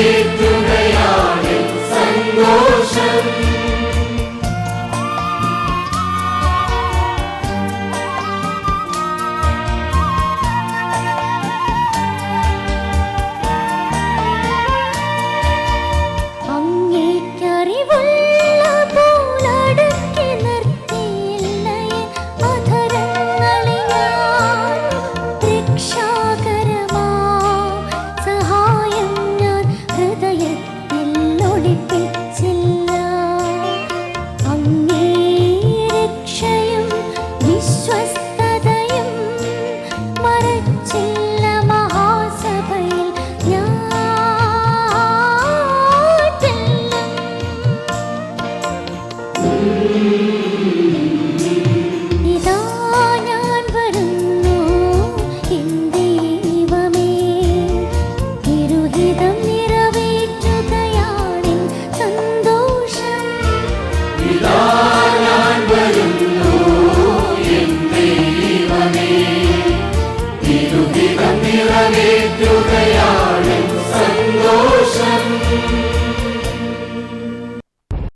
നിറവേറ്റുകയാണ് സന്തോഷം.